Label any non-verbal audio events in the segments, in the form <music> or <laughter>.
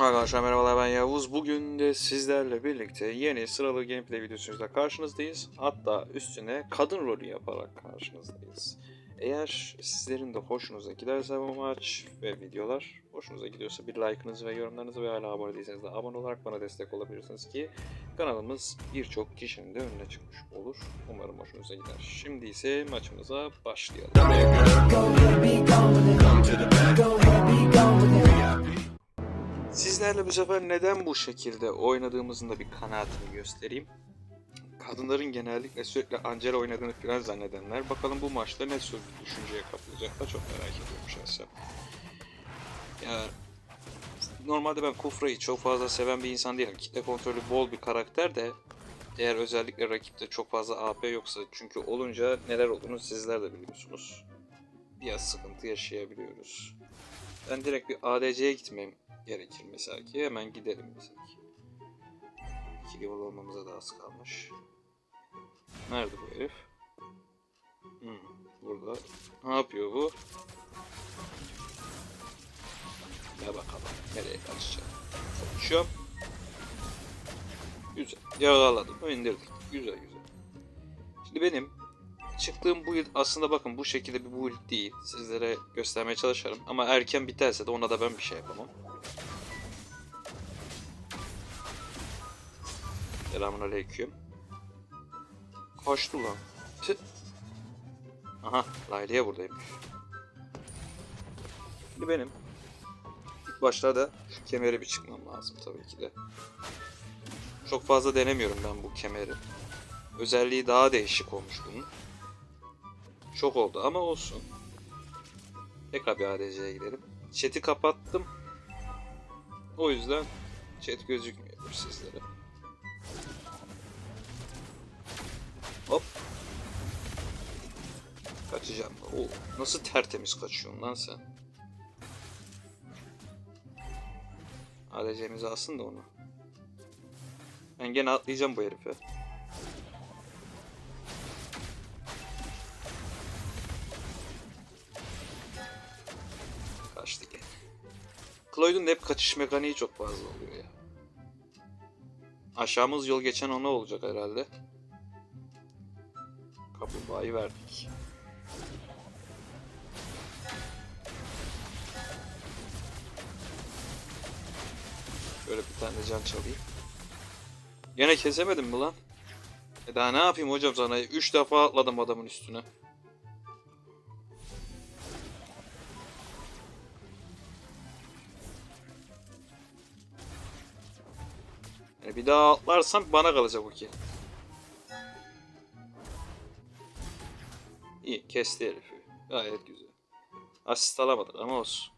Arkadaşlar merhabalar ben Yavuz. Bugün de sizlerle birlikte yeni sıralı gameplay videosuyla karşınızdayız. Hatta üstüne kadın rolü yaparak karşınızdayız. Eğer sizlerin de hoşunuza giderse bu maç ve videolar hoşunuza gidiyorsa bir like'ınızı ve yorumlarınızı ve hala abone değilseniz de abone olarak bana destek olabilirsiniz ki kanalımız birçok kişinin de önüne çıkmış olur. Umarım hoşunuza gider. Şimdi ise maçımıza başlayalım. Sizlerle bu sefer neden bu şekilde oynadığımızın da bir kanaatini göstereyim. Kadınların genellikle sürekli Angela oynadığını falan zannedenler bakalım bu maçta ne düşünceye kapılacaklar çok merak ediyorum şahsen. Ya normalde ben Kufra'yı çok fazla seven bir insan değilim. Kitle kontrolü bol bir karakter de eğer özellikle rakipte çok fazla AP yoksa çünkü olunca neler olduğunu sizler de biliyorsunuz. Biraz sıkıntı yaşayabiliyoruz. Ben direkt bir ADC'ye gitmem gerekir mesela ki hemen gidelim mesela ki. 2 level olmamıza da az kalmış. Nerede bu herif? Hmm, burada. Ne yapıyor bu? Ne bakalım. Nereye kaçacağım? Kaçıyorum. Güzel. Yakaladım. indirdik. Güzel güzel. Şimdi benim çıktığım build aslında bakın bu şekilde bir build değil. Sizlere göstermeye çalışırım. Ama erken biterse de ona da ben bir şey yapamam. Selamun aleyküm. Kaçtı lan. Tüh. Aha Layli'ye buradaymış. Şimdi benim ilk başlarda şu kemeri bir çıkmam lazım tabii ki de. Çok fazla denemiyorum ben bu kemeri. Özelliği daha değişik olmuş bunun. Çok oldu ama olsun. Tekrar bir ADC'ye gidelim. Chat'i kapattım. O yüzden chat gözükmüyor sizlere. Hop. Kaçacağım. Oo, nasıl tertemiz kaçıyorsun lan sen? ADC'mizi alsın da onu. Ben gene atlayacağım bu herife. Cloyd'un hep kaçış mekaniği çok fazla oluyor ya. Aşağımız yol geçen ona olacak herhalde. Kaplumbağayı verdik. Şöyle bir tane can çalayım. Gene kesemedim mi lan? E daha ne yapayım hocam sana? Üç defa atladım adamın üstüne. E bir daha atlarsam bana kalacak bu ki. İyi kesti herifi. Gayet güzel. Asist alamadık ama olsun.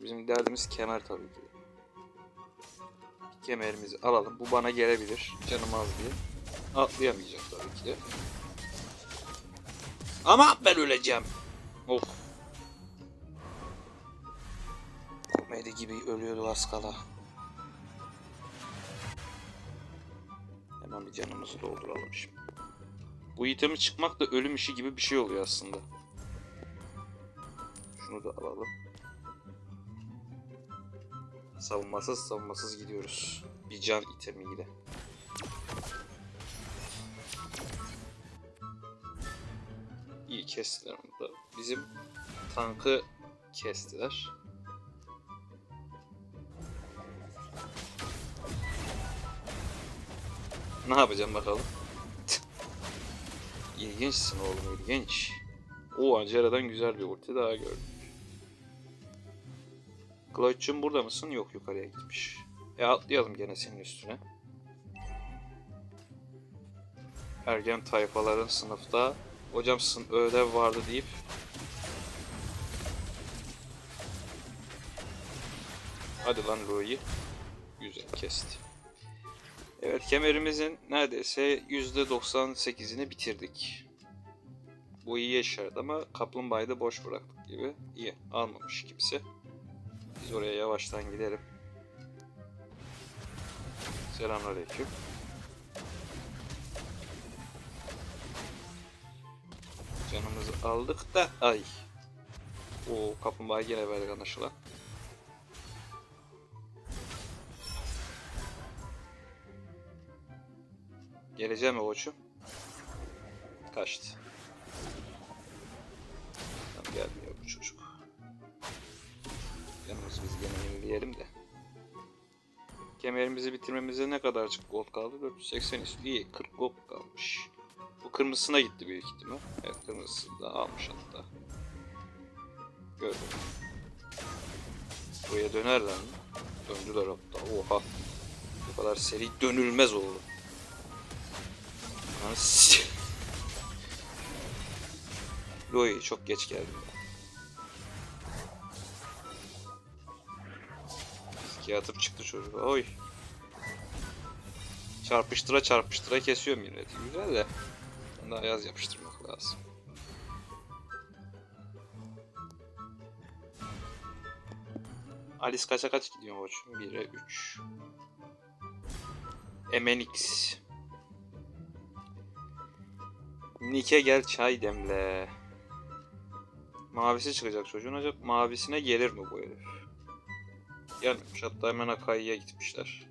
Bizim derdimiz kemer tabii ki. Kemerimizi alalım. Bu bana gelebilir. Canım az diye. Atlayamayacak tabii ki de. Ama ben öleceğim. Of. Komedi gibi ölüyordu az kala. Bir canımızı dolduralım şimdi. Bu itemi çıkmak da ölüm işi gibi bir şey oluyor aslında. Şunu da alalım. Savunmasız savunmasız gidiyoruz. Bir can itemiyle. İyi kestiler onu da. Bizim tankı kestiler. Ne yapacağım bakalım. İlginçsin oğlum ilginç. O Angela'dan güzel bir ulti daha gördüm. Cloyd'cum burada mısın? Yok yukarıya gitmiş. E atlayalım gene senin üstüne. Ergen tayfaların sınıfta hocam sın ödev vardı deyip Hadi lan Louis'i. Güzel kesti. Evet kemerimizin neredeyse %98'ini bitirdik. Bu iyi işaret ama kaplumbağayı da boş bıraktık gibi. İyi almamış kimse. Biz oraya yavaştan gidelim. Selamünaleyküm. Canımızı aldık da ay. O kaplumbağa gene verdik anlaşılan. Geleceğim mi koçum? Kaçtı. Tamam gelmiyor bu çocuk. Yalnız biz gene yenileyelim de. Kemerimizi bitirmemize ne kadarcık gold kaldı? 480 üstü. İyi 40 gold kalmış. Bu kırmızısına gitti büyük ihtimal. Evet kırmızısı da almış hatta. Gördüm. Buraya dönerler mi? Döndüler hatta. Oha. Bu kadar seri dönülmez oldu. Lan s- Loy çok geç geldim ben. Riske atıp çıktı çocuk. Oy. Çarpıştıra çarpıştıra kesiyor milleti. Güzel de. Daha yaz yapıştırmak lazım. Alice kaça kaç gidiyor koçum? 1'e 3. MNX. Nike gel çay demle. Mavisi çıkacak çocuğun. Acaba mavisine gelir mi bu herif? Gelmemiş. Hatta hemen Akai'ye gitmişler.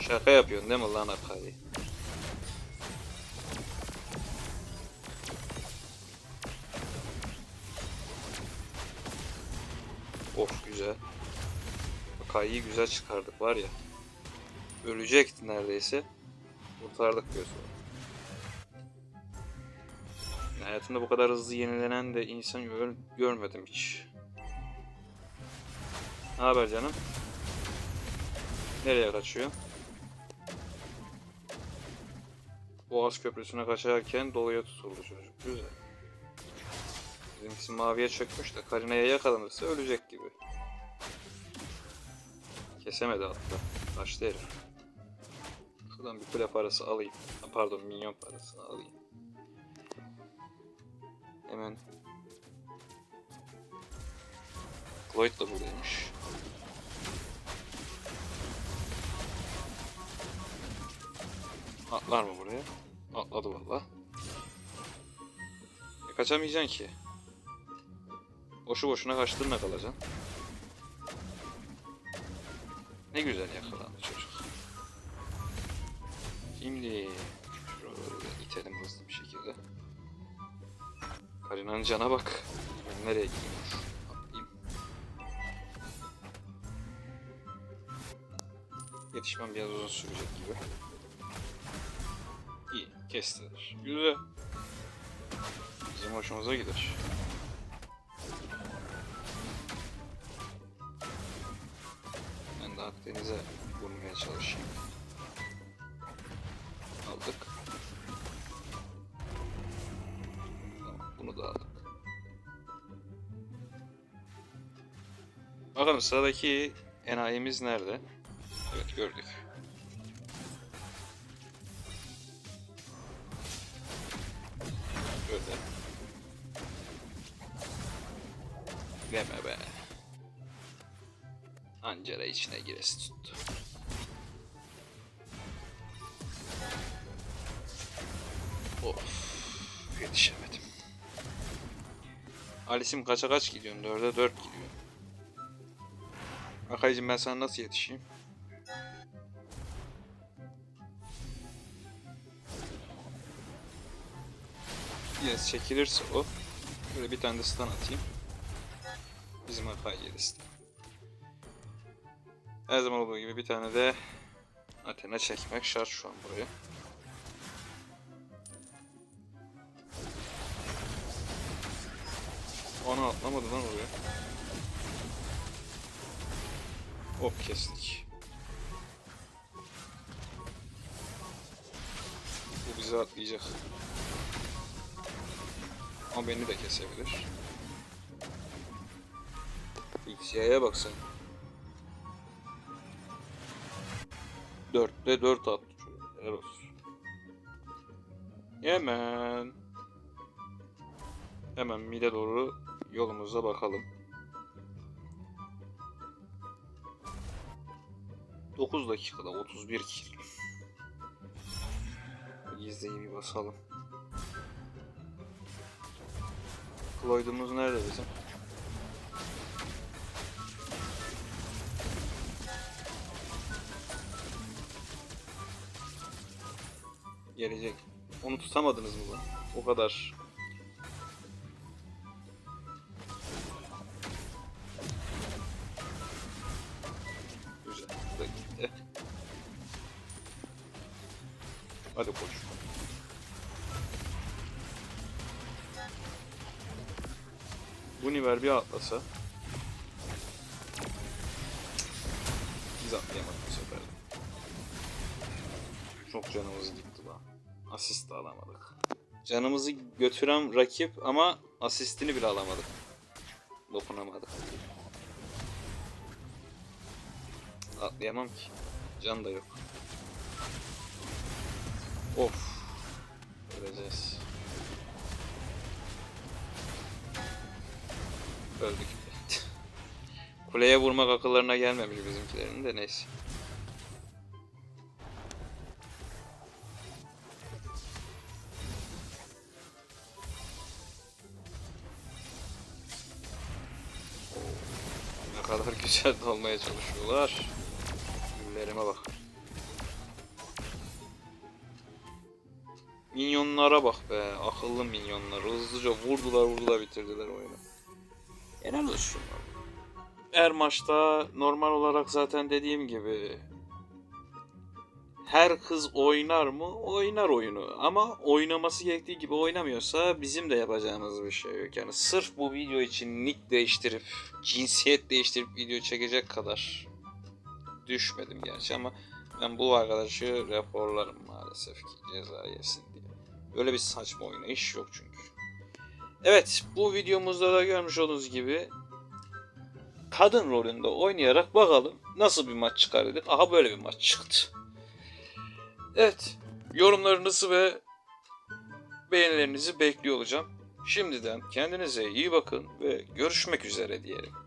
Şaka yapıyorsun değil mi lan Akai? Of güzel. Akai'yi güzel çıkardık var ya. Ölecekti neredeyse. Kurtardık diyorsun. Hayatımda bu kadar hızlı yenilenen de insan gör- görmedim hiç. Ne haber canım? Nereye kaçıyor? Boğaz Köprüsü'ne kaçarken doluya tutuldu çocuk. Güzel. Bizimkisi maviye çökmüş de Karina'ya yakalanırsa ölecek gibi. Kesemedi hatta. Kaçtı herif. Şuradan bir kule parası alayım. Pardon minyon parasını alayım. Hemen. Cloyd da buradaymış. Atlar mı buraya? Atladı valla. E, kaçamayacaksın ki. Boşu boşuna kaçtığına kalacaksın. Ne güzel yakalandı çocuk. Şimdi şöyle itelim hızlı bir şekilde. Karina'nın cana bak. Ben nereye gidiyor? Atlayayım. Yetişmem biraz uzun sürecek gibi. İyi, kestiler. Güzel. Bizim hoşumuza gider. Ben de Akdeniz'e vurmaya çalışayım. Aldık. Bunu da aldık. Bakalım sıradaki enayimiz nerede? Evet gördük. Ancera içine giresi tuttu. Of. Yetişemedim. Alice'im kaça kaç gidiyorsun? 4'e 4 gidiyor. Akaycım ben sana nasıl yetişeyim? Yes çekilirse o. Böyle bir tane de stun atayım. Bizim Akay yedi stun. Her zaman olduğu gibi bir tane de Athena çekmek şart şu an buraya. Onu atlamadı lan oraya. Hop kestik. Bu bizi atlayacak. Ama beni de kesebilir. XY'ye bak 4'te 4 attı çocuk. Helal. Hemen. Hemen mide doğru yolumuza bakalım. 9 dakikada 31 kill. Gizliyi bir basalım. Floyd'umuz nerede bizim? Gelecek. Onu tutamadınız mı lan? O kadar. Güzel. Bu gitti. Hadi koş. Univer bir atlasa. Biz atlayamadık bu sefer. Çok canımız gitti. Asist de alamadık. Canımızı götüren rakip ama asistini bile alamadık. Dokunamadık. Atlayamam ki. Can da yok. Of. Öleceğiz. Öldük. <laughs> Kuleye vurmak akıllarına gelmemiş bizimkilerin de neyse. Kadar <laughs> güzel olmaya çalışıyorlar. Güllerime bak. Minyonlara bak be. Akıllı minyonlar. Hızlıca vurdular vurdular bitirdiler oyunu. Helal olsun. Her maçta normal olarak zaten dediğim gibi her kız oynar mı? Oynar oyunu. Ama oynaması gerektiği gibi oynamıyorsa bizim de yapacağımız bir şey yok. Yani sırf bu video için nick değiştirip, cinsiyet değiştirip video çekecek kadar düşmedim gerçi ama ben bu arkadaşı raporlarım maalesef ki ceza yesin diye. Öyle bir saçma oynayış yok çünkü. Evet bu videomuzda da görmüş olduğunuz gibi kadın rolünde oynayarak bakalım nasıl bir maç çıkar dedik. Aha böyle bir maç çıktı. Evet yorumlarınızı ve beğenilerinizi bekliyor olacağım. Şimdiden kendinize iyi bakın ve görüşmek üzere diyelim.